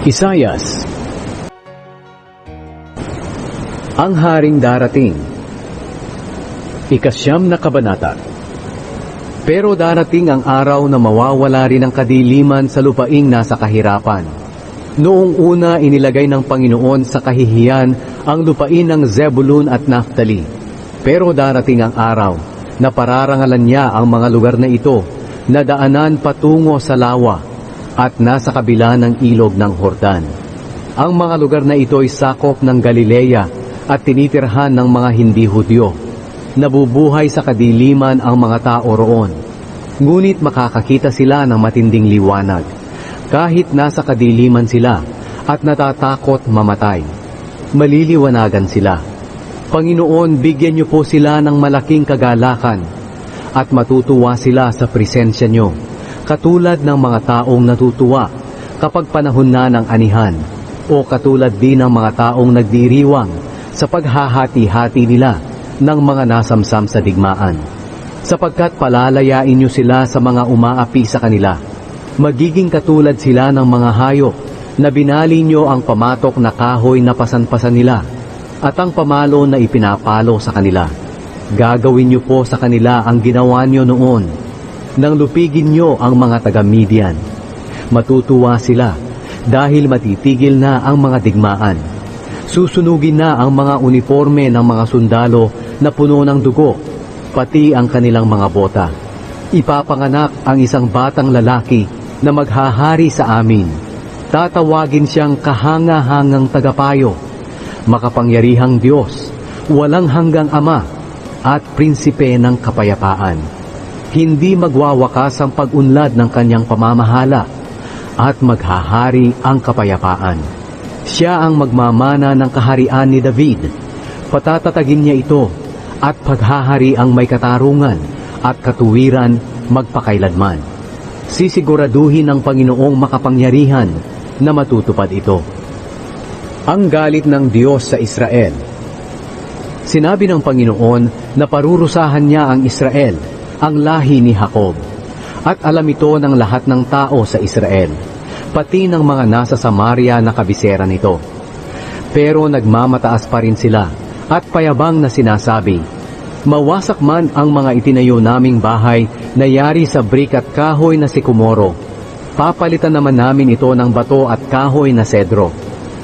Isayas Ang Haring Darating Ikasyam na Kabanata Pero darating ang araw na mawawala rin ang kadiliman sa lupaing nasa kahirapan. Noong una inilagay ng Panginoon sa kahihiyan ang lupain ng Zebulun at Naphtali. Pero darating ang araw na pararangalan niya ang mga lugar na ito na daanan patungo sa lawa at nasa kabila ng ilog ng Hordan. Ang mga lugar na ito ay sakop ng Galilea at tinitirhan ng mga hindi Hudyo. Nabubuhay sa kadiliman ang mga tao roon. Ngunit makakakita sila ng matinding liwanag. Kahit nasa kadiliman sila at natatakot mamatay. Maliliwanagan sila. Panginoon, bigyan niyo po sila ng malaking kagalakan at matutuwa sila sa presensya niyo, katulad ng mga taong natutuwa kapag panahon na ng anihan, o katulad din ng mga taong nagdiriwang sa paghahati-hati nila ng mga nasamsam sa digmaan. Sapagkat palalayain niyo sila sa mga umaapi sa kanila. Magiging katulad sila ng mga hayop na binali niyo ang pamatok na kahoy na pasan-pasan nila at ang pamalo na ipinapalo sa kanila. Gagawin niyo po sa kanila ang ginawa niyo noon nang lupigin niyo ang mga taga-Midian. Matutuwa sila dahil matitigil na ang mga digmaan. Susunugin na ang mga uniforme ng mga sundalo na puno ng dugo, pati ang kanilang mga bota. Ipapanganak ang isang batang lalaki na maghahari sa amin. Tatawagin siyang kahanga-hangang tagapayo, makapangyarihang Diyos, walang hanggang Ama, at prinsipe ng kapayapaan. Hindi magwawakas ang pag-unlad ng kanyang pamamahala at maghahari ang kapayapaan. Siya ang magmamana ng kaharian ni David. Patatatagin niya ito at paghahari ang may katarungan at katuwiran magpakailanman. Sisiguraduhin ng Panginoong makapangyarihan na matutupad ito. Ang galit ng Diyos sa Israel Sinabi ng Panginoon na parurusahan niya ang Israel, ang lahi ni Jacob. At alam ito ng lahat ng tao sa Israel, pati ng mga nasa Samaria na kabisera nito. Pero nagmamataas pa rin sila at payabang na sinasabi, Mawasak man ang mga itinayo naming bahay na yari sa brick at kahoy na sikumoro. Papalitan naman namin ito ng bato at kahoy na sedro.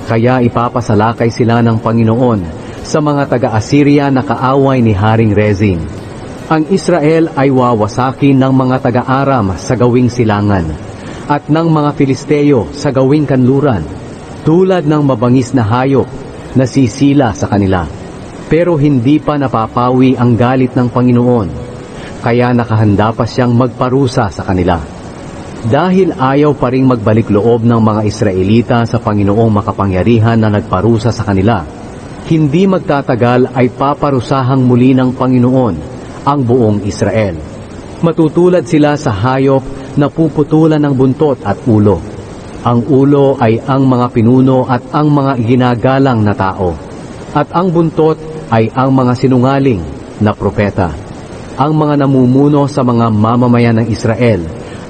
Kaya ipapasalakay sila ng Panginoon sa mga taga-Assyria na kaaway ni Haring Rezin. Ang Israel ay wawasakin ng mga taga-Aram sa gawing silangan at ng mga Filisteo sa gawing kanluran tulad ng mabangis na hayop na sisila sa kanila. Pero hindi pa napapawi ang galit ng Panginoon, kaya nakahanda pa siyang magparusa sa kanila. Dahil ayaw pa ring magbalik loob ng mga Israelita sa Panginoong makapangyarihan na nagparusa sa kanila, hindi magtatagal ay paparusahang muli ng Panginoon ang buong Israel. Matutulad sila sa hayop na puputulan ng buntot at ulo. Ang ulo ay ang mga pinuno at ang mga ginagalang na tao. At ang buntot ay ang mga sinungaling na propeta. Ang mga namumuno sa mga mamamayan ng Israel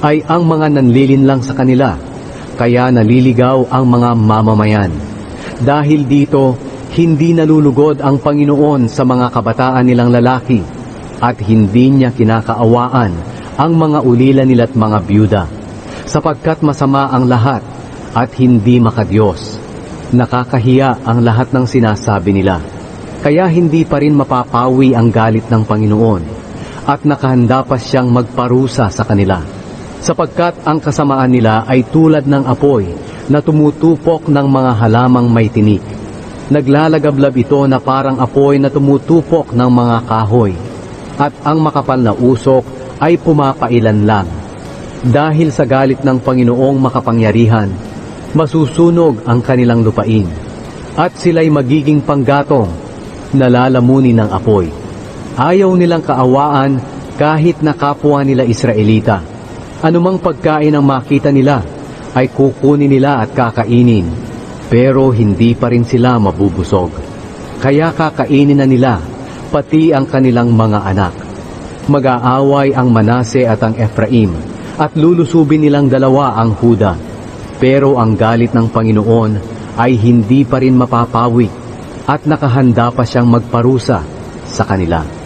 ay ang mga nanlilinlang sa kanila, kaya naliligaw ang mga mamamayan. Dahil dito, hindi nalulugod ang Panginoon sa mga kabataan nilang lalaki at hindi niya kinakaawaan ang mga ulila nila't mga byuda sapagkat masama ang lahat at hindi makadiyos. Nakakahiya ang lahat ng sinasabi nila. Kaya hindi pa rin mapapawi ang galit ng Panginoon at nakahanda pa siyang magparusa sa kanila. Sapagkat ang kasamaan nila ay tulad ng apoy na tumutupok ng mga halamang may tinik. Naglalagablab ito na parang apoy na tumutupok ng mga kahoy at ang makapal na usok ay pumapailan lang. Dahil sa galit ng Panginoong makapangyarihan, masusunog ang kanilang lupain at sila'y magiging panggatong nalalamunin ng apoy. Ayaw nilang kaawaan kahit na kapwa nila Israelita. Anumang pagkain ang makita nila ay kukunin nila at kakainin, pero hindi pa rin sila mabubusog. Kaya kakainin na nila pati ang kanilang mga anak. Mag-aaway ang Manase at ang Ephraim, at lulusubin nilang dalawa ang Huda. Pero ang galit ng Panginoon ay hindi pa rin mapapawi at nakahanda pa siyang magparusa sa kanila.